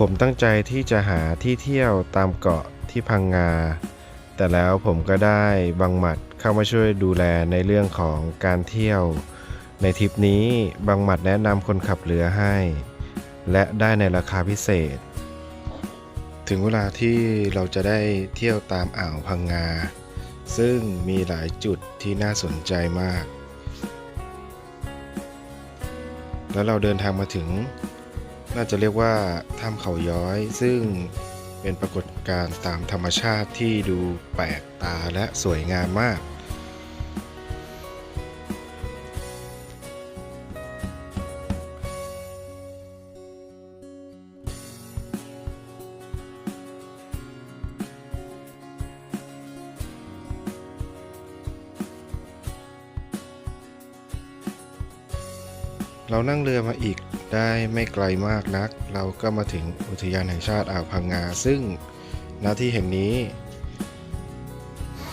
ผมตั้งใจที่จะหาที่เที่ยวตามเกาะที่พังงา แต่แล้วผมก็ได้บังหมัดเข้ามาช่วยดูแลในเรื่องของการเที่ยว ในทริปนี้บังหมัดแนะนำคนขับเรือให้ และได้ในราคาพิเศษ ถึงเวลาที่เราจะได้เที่ยวตามอ่าวพังงา ซึ่งมีหลายจุดที่น่าสนใจมาก แล้วเราเดินทางมาถึง น่าจะเรียกว่าถ้ำเขาย้อย ซึ่งเป็นปรากฏการณ์ตามธรรมชาติที่ดูแปลกตาและสวยงามมากเรานั่งเรือมาอีก ได้ไม่ไกลมากนัก เราก็มาถึงอุทยานแห่งชาติอ่าวพังงา ซึ่งณที่แห่งนี้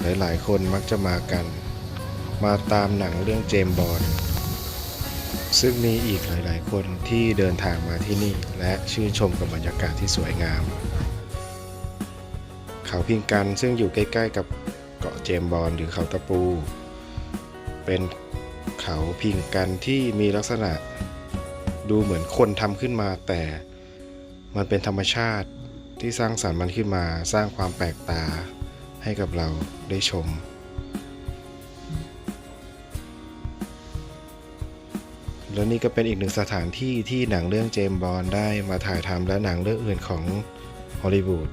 หลายๆ คนมักจะมากัน มาตามหนังเรื่องเจมบอลซึ่งมีอีกหลาย ๆ คนที่เดินทางมาที่นี่ และชื่นชมกับบรรยากาศที่สวยงาม เขาพิงกันซึ่งอยู่ใกล้ ๆ กับเกาะเจมบอลหรือเขาตะปู เป็นเขาพิงกันที่มีลักษณะ ดูเหมือนคนทำขึ้นมาแต่มันเป็นธรรมชาติที่สร้างสรรค์มันขึ้นมาสร้างความแปลกตาให้กับเราได้ชม และนี่ก็เป็นอีกหนึ่งสถานที่ที่หนังเรื่องเจมบอลได้มาถ่ายทำและหนังเรื่องอื่นของฮอลลีวูด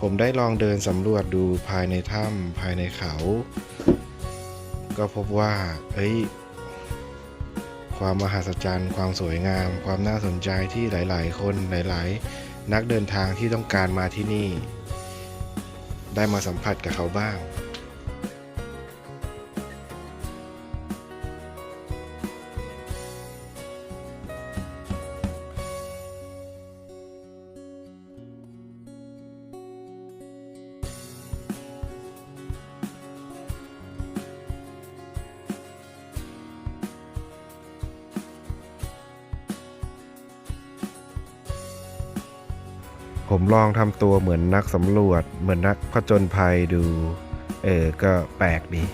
ผมได้ลองเดินสำรวจดูภายในถ้ำภายในเขา ก็พบว่าเอ้ย ความมหัศจรรย์ ความสวยงาม ความน่าสนใจที่หลาย ๆ คนหลาย ๆ นักเดินทางที่ต้องการมาที่นี่ ได้มาสัมผัสกับเขาบ้าง ผมลองทำตัวเหมือนนักสำรวจ เหมือนนักผจญภัยดู เออ ก็แปลกดี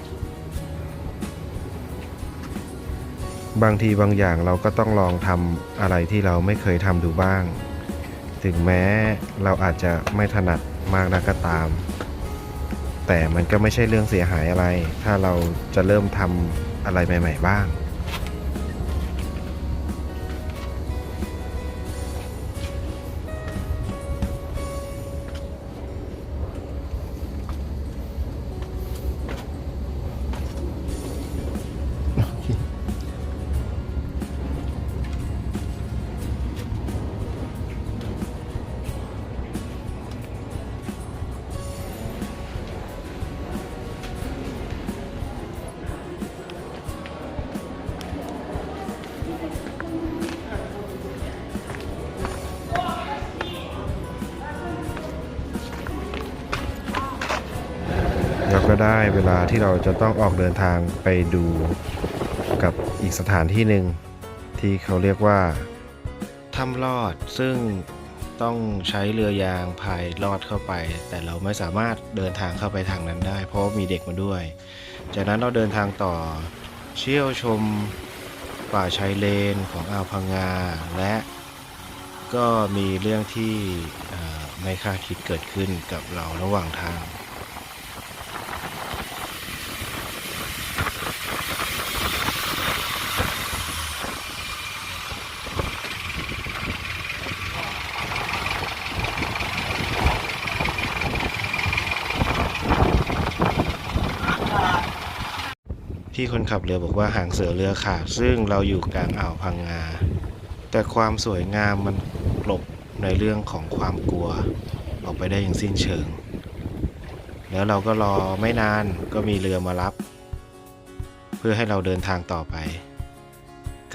บางทีบางอย่างเราก็ต้องลองทำอะไรที่เราไม่เคยทำดูบ้าง ถึงแม้เราอาจจะไม่ถนัดมากนักก็ตาม แต่มันก็ไม่ใช่เรื่องเสียหายอะไร ถ้าเราจะเริ่มทำอะไรใหม่ ๆ บ้าง ได้เวลาที่เราจะต้องออกเดินทางไปดูกับอีกสถานที่หนึ่งที่เขาเรียกว่าถ้ำลอดซึ่งต้องใช้เรือยางพายลอดเข้าไป แต่เราไม่สามารถเดินทางเข้าไปทางนั้นได้ เพราะมีเด็กมาด้วย จากนั้นเราเดินทางต่อเชี่ยวชมป่าชายเลนของอ่าวพังงา และก็มีเรื่องที่ไม่คาดคิดเกิดขึ้นกับเราระหว่างทาง ที่คนขับเรือบอกว่าหางเสือเรือขาด ซึ่งเราอยู่กลางอ่าวพังงา แต่ความสวยงามมันกลบในเรื่องของความกลัว ออกไปได้อย่างสิ้นเชิง แล้วเราก็รอไม่นานก็มีเรือมารับ เพื่อให้เราเดินทางต่อไป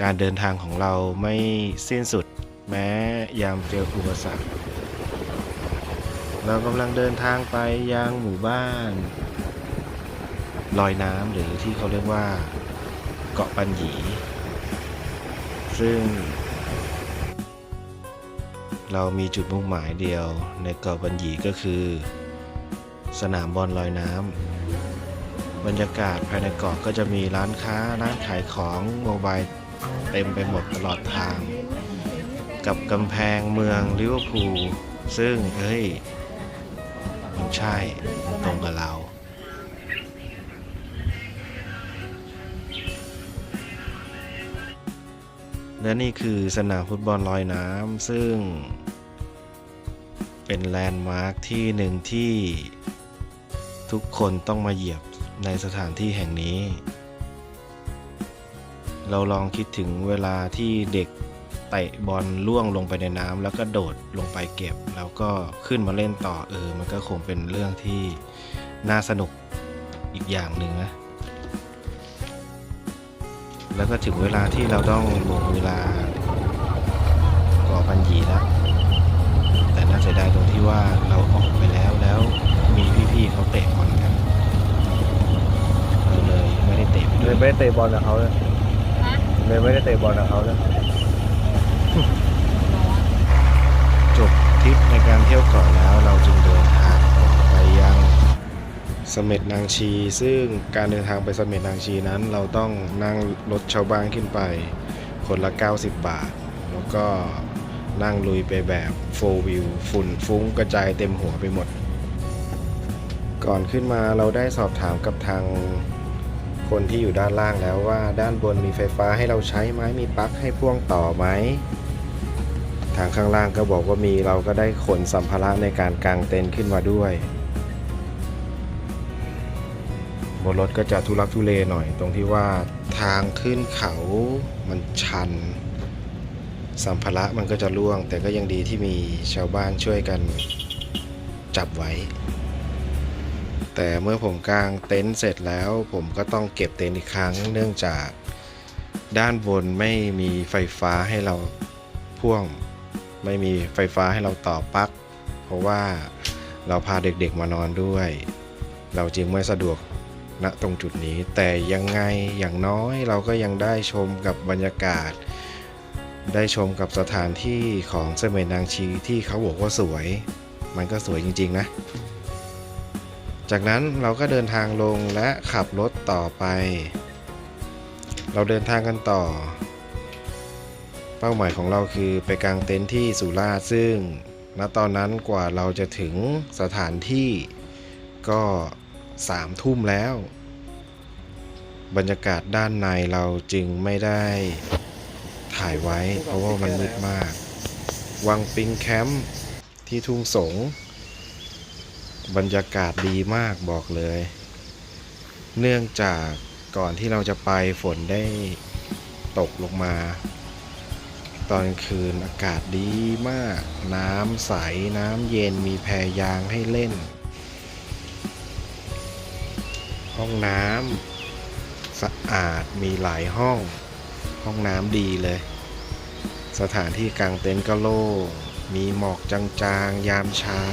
การเดินทางของเราไม่สิ้นสุด แม้ยามเจออุปสรรคเรากำลังเดินทางไปยังหมู่บ้าน ลอยน้ำหรือที่เขาเรียกว่าเกาะปันหยี ซึ่ง เรามีจุดมุ่งหมายเดียวในเกาะบัญญีก็คือ สนามบอลลอยน้ำบรรยากาศภายในเกาะก็จะมีร้านค้าร้านขายของโมบายเต็มไปหมดตลอดทาง กับกำแพงเมืองลิเวอร์พูลซึ่งเฮ้ยมันใช่มันตรงกับเรา และนี่คือสนามฟุตบอลลอยน้ำซึ่ง เป็นแลนด์มาร์คที่หนึ่งที่ทุกคนต้องมาเหยียบในสถานที่แห่งนี้ เราลองคิดถึงเวลาที่เด็กเตะบอลล่วงลงไปในน้ำแล้วก็โดดลงไปเก็บ แล้วก็ขึ้นมาเล่นต่อเออ มันก็คงเป็นเรื่องที่น่าสนุกอีกอย่างหนึ่งนะ แล้วก็ถึงเวลาที่เราต้องโบกเวลาก่อปัญญีแล้วแต่น่าเสียดายตรงที่ว่าเราออกไปแล้วแล้วมีพี่ๆเขาเตะบอลกันเราเลยไม่ได้เตะไปเลด้วยยไม่ได้เตะบอลกับเขาเลยเลยไม่ได้เตะบอลกับเขาเลยจบทริปในการเที่ยวเกาะแล้วเราจึงเดินทางต่อไปยังเสม็ดนางชี ซึ่งการเดินทางไปสม็ดนางชีนั้น เราต้องนั่งรถชาวบ้านขึ้นไป คนละ 90 บาท แล้วก็นั่งลุยไปแบบโฟวิวฝุ่นฟุ้งกระจายเต็มหัวไปหมด ก่อนขึ้นมาเราได้สอบถามกับทางคนที่อยู่ด้านล่างแล้วว่าด้านบนมีไฟฟ้าให้เราใช้ไหมมีปลั๊กให้พ่วงต่อไหมทางข้างล่างก็บอกว่ามีเราก็ได้ขนสัมภาระในการกางเต็นท์ขึ้นมาด้วย บนรถก็จะทุลักทุเลหน่อย ตรงที่ว่าทางขึ้นเขามันชัน สัมภาระมันก็จะล่วง แต่ก็ยังดีที่มีชาวบ้านช่วยกันจับไว้ แต่เมื่อผมกางเต็นท์เสร็จแล้ว ผมก็ต้องเก็บเต็นท์อีกครั้ง เนื่องจากด้านบนไม่มีไฟฟ้าให้เราพ่วง ไม่มีไฟฟ้าให้เราต่อปลั๊กเพราะว่าเราพาเด็กๆมานอนด้วย เราจึงไม่สะดวก ณตรงจุดนี้ แต่ยังไงอย่างน้อยเราก็ยังได้ชมกับบรรยากาศ ได้ชมกับสถานที่ของเสม็ดนางชีที่เขาบอกว่าสวย มันก็สวยจริง ๆ นะ จากนั้นเราก็เดินทางลงและขับรถต่อไป เราเดินทางกันต่อ เป้าหมายของเราคือไปกางเต็นท์ที่สุราษฎร์ซึ่งณตอนนั้นกว่าเราจะถึงสถานที่ก็ สามทุ่มแล้ว บรรยากาศด้านในเราจึงไม่ได้ถ่ายไว้ เพราะว่ามันมืดมาก วังปิงแคมป์ที่ทุ่งสง บรรยากาศดีมากบอกเลย เนื่องจากก่อนที่เราจะไปฝนได้ตกลงมา ตอนคืนอากาศดีมาก น้ำใสน้ำเย็นมีแพยางให้เล่น ห้องน้ำสะอาดมีหลายห้อง ห้องน้ำดีเลย สถานที่กางเต็นท์ก็โล่งมีหมอกจางๆ ยามเช้า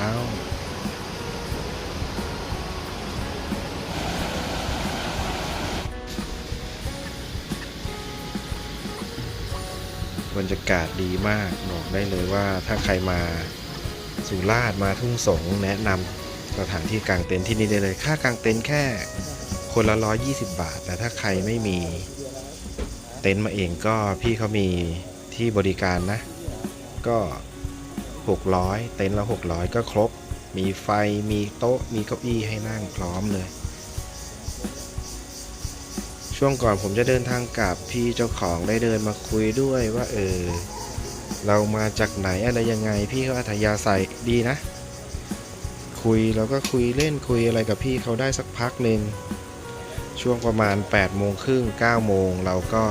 บรรยากาศดีมากบอกได้เลยว่าถ้าใครมาสุราษฎร์มาทุ่งสงแนะนำสถานที่กางเต็นท์ที่นี่ได้เลย ค่ากางเต็นท์แค่ คนละ 120 บาท แต่ถ้าใครไม่มีเต็นท์มาเองก็พี่เขามีที่บริการนะ ก็ 600 เต็นท์ละ 600 ก็ครบ มีไฟมีโต๊ะมีเก้าอี้ให้นั่งพร้อมเลย ช่วงก่อนผมจะเดินทางกลับพี่เจ้าของได้เดินมาคุยด้วยว่าเออเรามาจากไหนอะไรยังไงพี่เขาอัธยาศัยดีนะ คุยเราก็คุยเล่นคุยอะไรกับพี่เขาได้สักพักหนึ่ง ช่วงประมาณ8โมงครึ่ง9โมงเราก็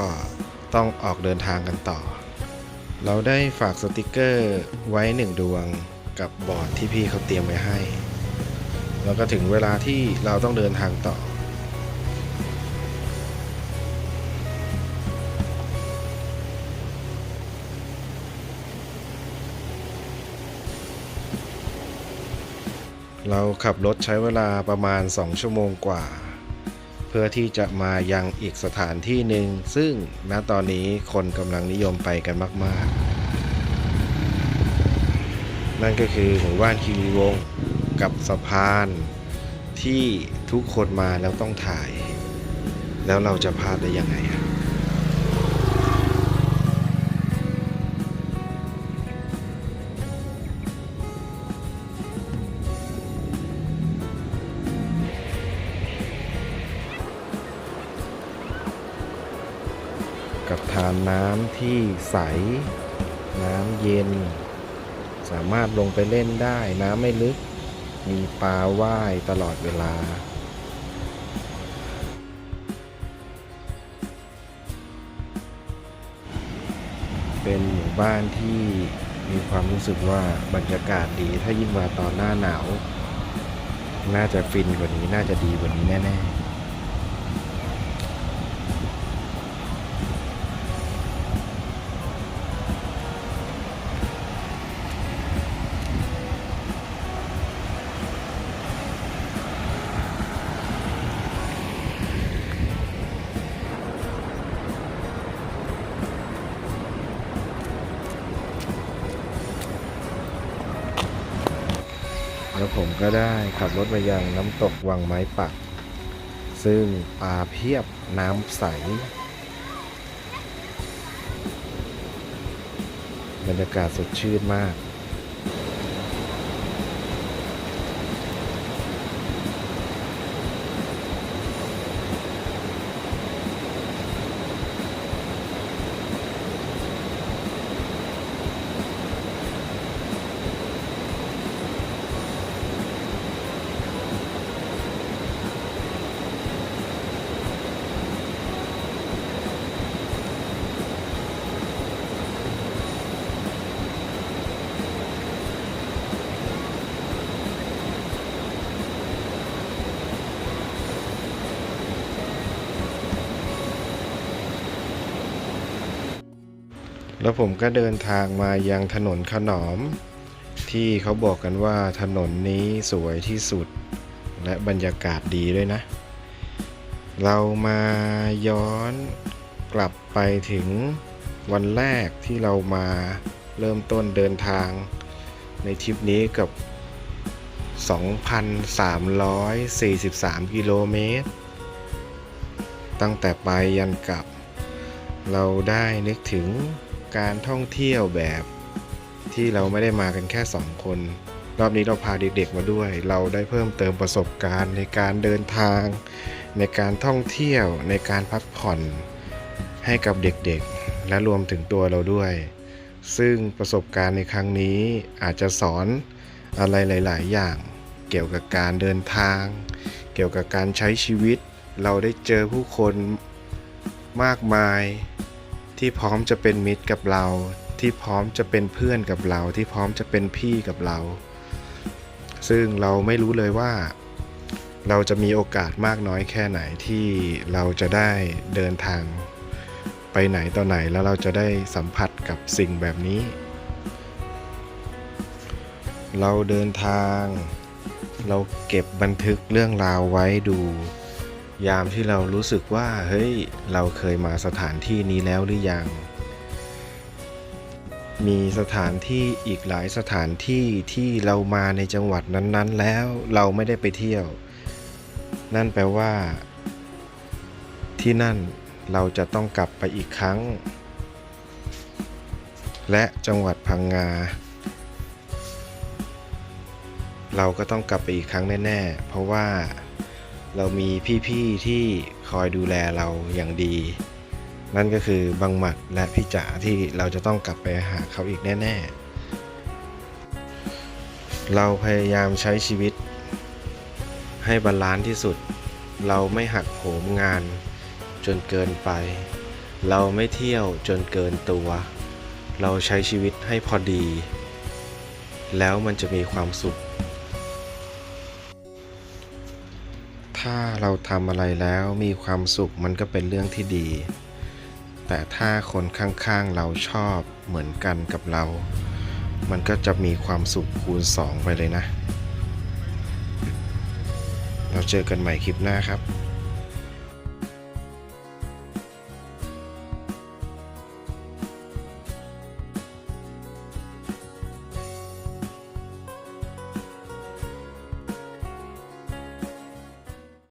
ต้องออกเดินทางกันต่อ เราได้ฝากสติกเกอร์ไว้หนึ่งดวงกับบอร์ดที่พี่เขาเตรียมไว้ให้ แล้วก็ถึงเวลาที่เราต้องเดินทางต่อ เราขับรถใช้เวลาประมาณ 2 ชั่วโมงกว่า เพื่อที่จะมายังอีกสถานที่หนึ่งซึ่งณตอนนี้คนกำลังนิยมไปกันมาก ๆ นั่นก็คือหมู่บ้านคีรีวงกับสะพานที่ทุกคนมาแล้วต้องถ่าย แล้วเราจะพลาดได้ยังไงอะ กับทานน้ำที่ใส น้ำเย็น สามารถลงไปเล่นได้น้ำไม่ลึก มีปลาว่ายตลอดเวลาเป็นหมู่บ้านที่มีความรู้สึกว่าบรรยากาศดี ถ้ายิ่งมาตอนหน้าหนาว น่าจะฟินกว่านี้ น่าจะดีกว่านี้แน่ ๆ ก็ได้ขับรถไปยังน้ำตกวังไม้ปัก ซึ่งปลาเพียบน้ำใส บรรยากาศสดชื่นมาก แล้วผมก็เดินทางมายังถนนขนอม ที่เขาบอกกันว่าถนนนี้สวยที่สุด และบรรยากาศดีด้วยนะ เรามาย้อนกลับไปถึงวันแรกที่เรามาเริ่มต้นเดินทางในทริปนี้กับ 2,343 กิโลเมตร ตั้งแต่ไปยันกลับ เราได้นึกถึง การท่องเที่ยวแบบที่เราไม่ได้มากันแค่สองคน รอบนี้เราพาเด็กๆมาด้วย เราได้เพิ่มเติมประสบการณ์ในการเดินทาง ในการท่องเที่ยวในการพักผ่อนให้กับเด็กๆ และรวมถึงตัวเราด้วย ซึ่งประสบการณ์ในครั้งนี้อาจจะสอนอะไรหลาย ๆ อย่าง เกี่ยวกับการเดินทาง เกี่ยวกับการใช้ชีวิต เราได้เจอผู้คนมากมาย ที่พร้อมจะเป็นมิตรกับเรา ที่พร้อมจะเป็นเพื่อนกับเรา ที่พร้อมจะเป็นพี่กับเรา ซึ่งเราไม่รู้เลยว่า เราจะมีโอกาสมากน้อยแค่ไหนที่เราจะได้เดินทางไปไหนต่อไหนแล้วเราจะได้สัมผัสกับสิ่งแบบนี้ เราเดินทาง เราเก็บบันทึกเรื่องราวไว้ดู ยามที่เรารู้สึกว่าเฮ้ยเราเคยมาสถานที่นี้แล้วหรือยัง มีสถานที่อีกหลายสถานที่ที่เรามาในจังหวัดนั้นๆ แล้วเราไม่ได้ไปเที่ยว นั่นแปลว่า ที่นั่นเราจะต้องกลับไปอีกครั้ง และจังหวัดพังงา เราก็ต้องกลับไปอีกครั้งแน่ ๆ เพราะว่า เรามีพี่ๆที่คอยดูแลเราอย่างดี นั่นก็คือบังหมัดและพี่จ๋าที่เราจะต้องกลับไปหาเขาอีกแน่ ๆ เราพยายามใช้ชีวิต ให้บาลานซ์ที่สุด เราไม่หักโหมงานจนเกินไป เราไม่เที่ยวจนเกินตัว เราใช้ชีวิตให้พอดี แล้วมันจะมีความสุข ถ้าเราทำอะไรแล้วมีความสุขมันก็เป็นเรื่องที่ดี แต่ถ้าคนข้างๆเราชอบเหมือนกันกับเรา มันก็จะมีความสุขคูณสองไปเลยนะ เราเจอกันใหม่คลิปหน้าครับ